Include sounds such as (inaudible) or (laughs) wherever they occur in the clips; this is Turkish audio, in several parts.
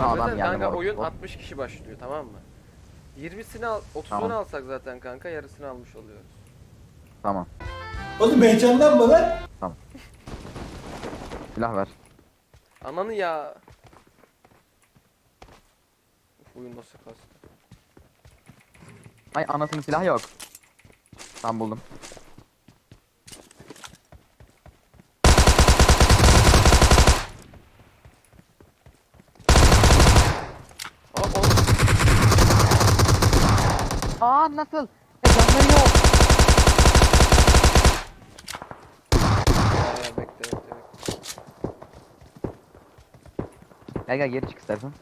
Aa, adam Zaten geldi kanka oyun Hop. 60 kişi başlıyor tamam mı? 20'sini al, 30'unu Tamam. alsak zaten kanka yarısını almış oluyoruz. Tamam. Oğlum heyecanlanma lan. Silah ver. Ananı ya. Uf, oyun nasıl kastı. Ay anasının silah yok. Tam buldum. Aa nasıl? E canları yok. Ya, ya, bekle bekle bekle. Gel gel geri çık istersen.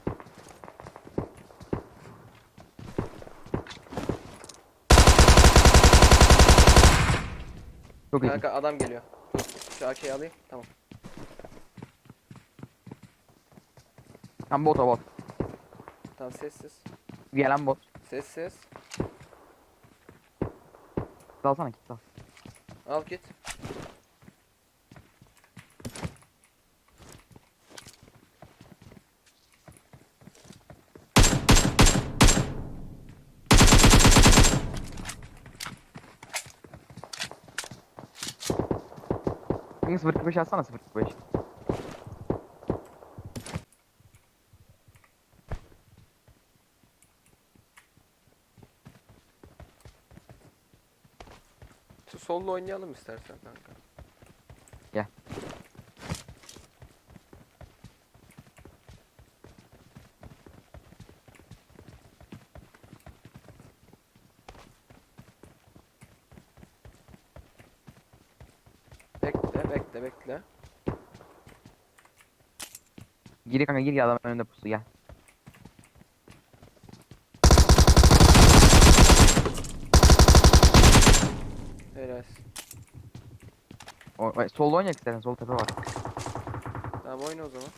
Çok iyi. Kanka adam geliyor. Şu AK'yi alayım. Tamam. Tam bot o bot. Tamam sessiz. Gelen bot. Sessiz. Dalsana git dal. Al git. Ping 045 atsana 045. Şu solla oynayalım istersen kanka. Gel. Bekle bekle bekle. Gir kanka gir ya adam önünde pusu gel. Helal. O, ay, solda oynayak istersen sol tepe var. Tamam oyna o zaman.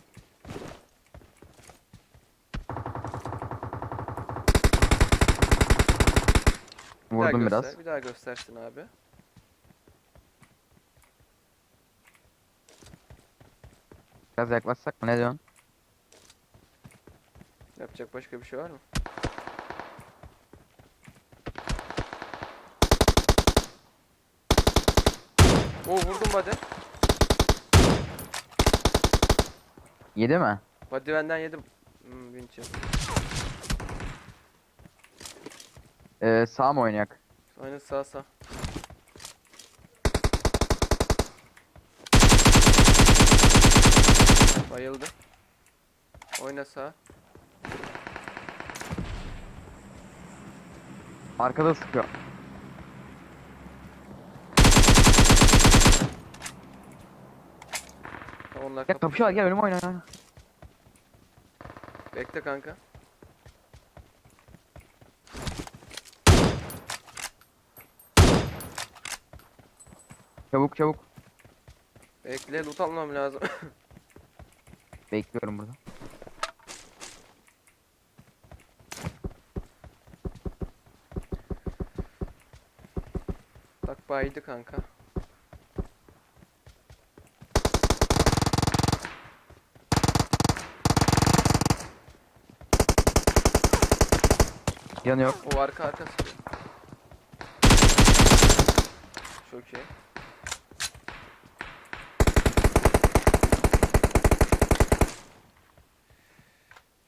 Bir daha Vurdum göster, biraz. Bir daha göstersin abi. Biraz yaklaşsak mı ne diyorsun? Yapacak başka bir şey var mı? Oo vurdum body. Yedi mi? Body benden yedim. Hmm, Vinci. Ee, sağ mı oynayak? Aynen sağ sağ. Bayıldı. Oyna sağ. Arkada sıkıyor. Onlar Ya kapışıyorlar gel önüme oyna. Bekle kanka. Çabuk çabuk. Bekle loot almam lazım. (laughs) Bekliyorum burada. Bak baydı kanka. Yanı yok. O arka arka sıkıyor. Çok iyi.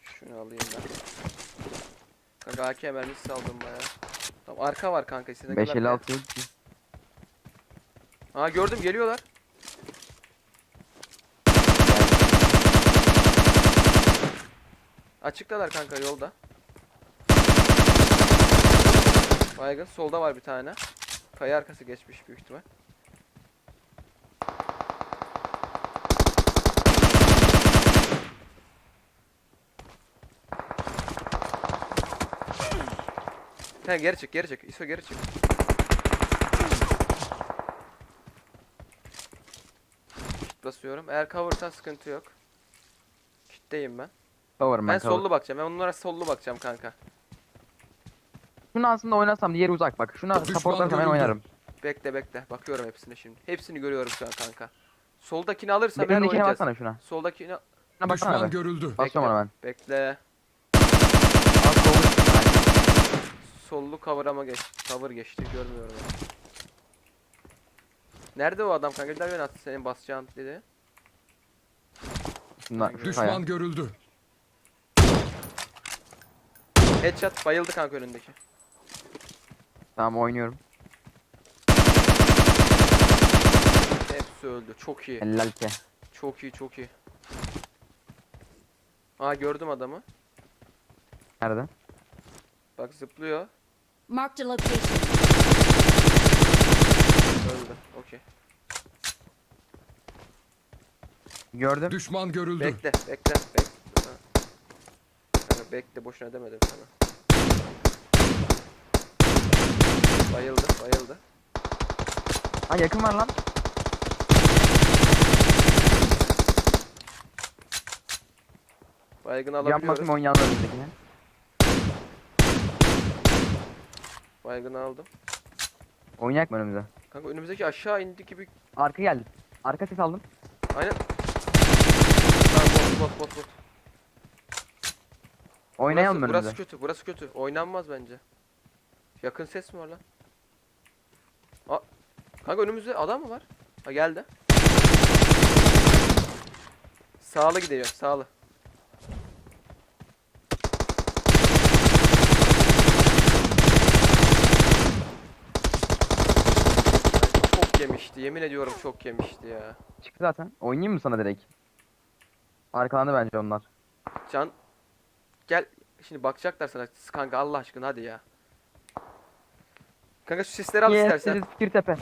Şunu alayım ben. Kanka AK mermisi saldım baya. Tamam arka var kanka istediğin kadar. 556 yok. ki. Aa gördüm geliyorlar. Açıktalar kanka yolda. Baygın solda var bir tane. Kaya arkası geçmiş büyük ihtimal. He geri çık geri çık. İso geri çık. Kit basıyorum. Eğer cover'san sıkıntı yok. Kitteyim ben. Cover Ben man cover. sollu bakacağım. Ben onlara sollu bakacağım kanka. Şunu aslında oynasam diğeri uzak bak. Şuna supportlarsam ben oynarım. Bekle bekle. Bakıyorum hepsine şimdi. Hepsini görüyorum şu an kanka. Soldakini alırsam Önündekine oynayacağız. baksana şuna. Soldakini Şuna baksana Düşman be. görüldü. Basıyorum ona ben. Bekle. Sollu cover'ama geç. Cover geçti görmüyorum. ben. Nerede o adam kanka? Gider beni attı senin basacağın dedi. Şunlar, şu Düşman kaya. görüldü. Headshot bayıldı kanka önündeki. Tamam oynuyorum. Hepsi öldü. Çok iyi. Helal ki. Çok iyi çok iyi. Aa gördüm adamı. Nerede? Bak zıplıyor. Marked a location. Öldü. Okey. Gördüm. Düşman görüldü. Bekle bekle bekle. Ha. Kanka bekle boşuna demedim sana. Bayıldı bayıldı. Ha yakın var lan. Baygın alabiliyoruz. oyun yandı önündekine. Baygın aldım. Oynayak mı önümüze? Kanka önümüzdeki aşağı indi gibi. Arka geldi. Arka ses aldım. Aynen. Tamam bot bot bot bot. Oynayalım mı önümüze? burası kötü burası kötü. Oynanmaz bence. Yakın ses mi var lan? Aa, kanka önümüzde adam mı var? Ha geldi. Sağlı gidiyor sağlı. Çok yemişti yemin ediyorum çok yemişti ya. Çıktı zaten. Oynayayım mı sana direkt? Arkalandı bence onlar. Can gel şimdi bakacaklar sana kanka Allah aşkına hadi ya. Kanka şu sisleri al istersen. Yes, Fikir Tepe.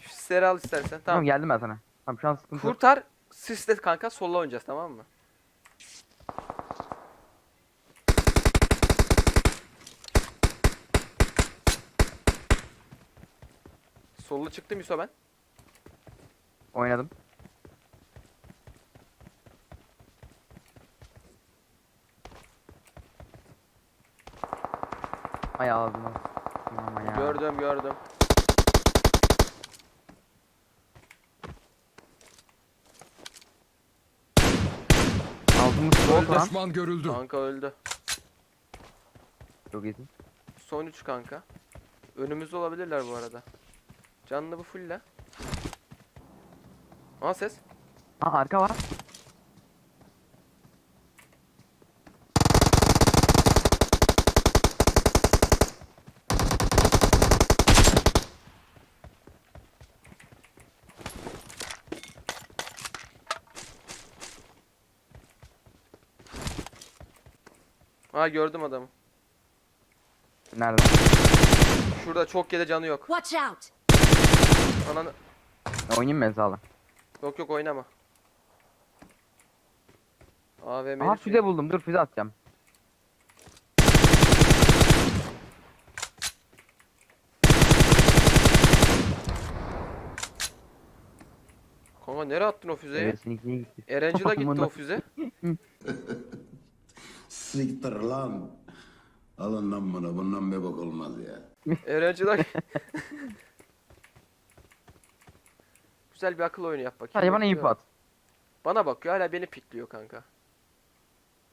Şu sisleri al istersen. Tamam. Tamam. geldim ben sana. Tamam şu an sıkıntı yok. Kurtar. Sisle kanka solla oynayacağız tamam mı? Sollu çıktım Yusuf ben. Oynadım. Ay. Ama ya. Gördüm gördüm. Altımız soğuk lan. Düşman görüldü. Kanka öldü. Çok iyisin. Son 3 kanka. Önümüzde olabilirler bu arada. Canlı bu full la. Aa ses. Ha arka var. Aa gördüm adamı. Nerede? Şurada çok yede canı yok. Watch out! Ananı. Oynayayım mı Eza'la? Yok yok oynama. AVM Aha füze buldum. Dur füze atacağım. Kanka nereye attın o füzeyi? Evet seninkiye gitti. Erencil'e (laughs) gitti o füze. (laughs) Siktir lan. Alın lan bunu. Bundan bir bok olmaz ya. Erencil'e... (laughs) Güzel bir akıl oyunu yap bakayım. Sadece bana info at. Bana bakıyor hala beni pikliyor kanka.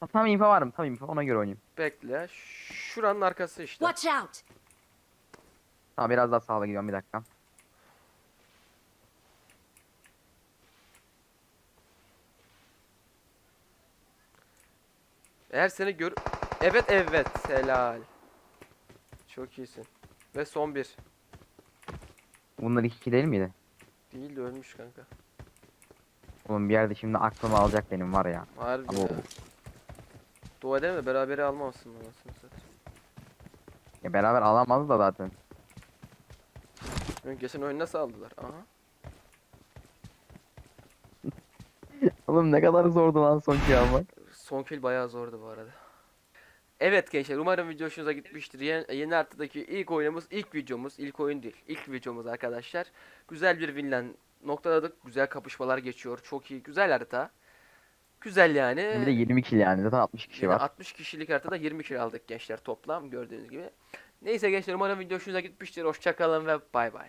Ha, Tam info var mı? Tam info. Ona göre oynayayım. Bekle. Şuranın arkası işte. Watch out! Tamam biraz daha sağla gidiyorum bir dakika. Eğer seni gör... Evet evet. Helal. Çok iyisin. Ve son bir. Bunlar iki değil miydi? Değil de ölmüş kanka. Oğlum bir yerde şimdi aklımı alacak benim var ya. Harbi Abo. ya. Dua edelim de berabere anasını satayım. Ya beraber alamaz da zaten. Geçen oyun nasıl aldılar? Aha. (laughs) Oğlum ne kadar zordu lan son kill almak. Son kill bayağı zordu bu arada. Evet gençler umarım video hoşunuza gitmiştir. Yeni, yeni haritadaki ilk oyunumuz, ilk videomuz, ilk oyun değil, ilk videomuz arkadaşlar. Güzel bir winlen noktaladık. Güzel kapışmalar geçiyor. Çok iyi, güzel harita. Güzel yani. Bir de 20 kill yani zaten 60 kişi Yine var. 60 kişilik haritada 20 kill aldık gençler toplam gördüğünüz gibi. Neyse gençler umarım video hoşunuza gitmiştir. Hoşçakalın ve bay bay.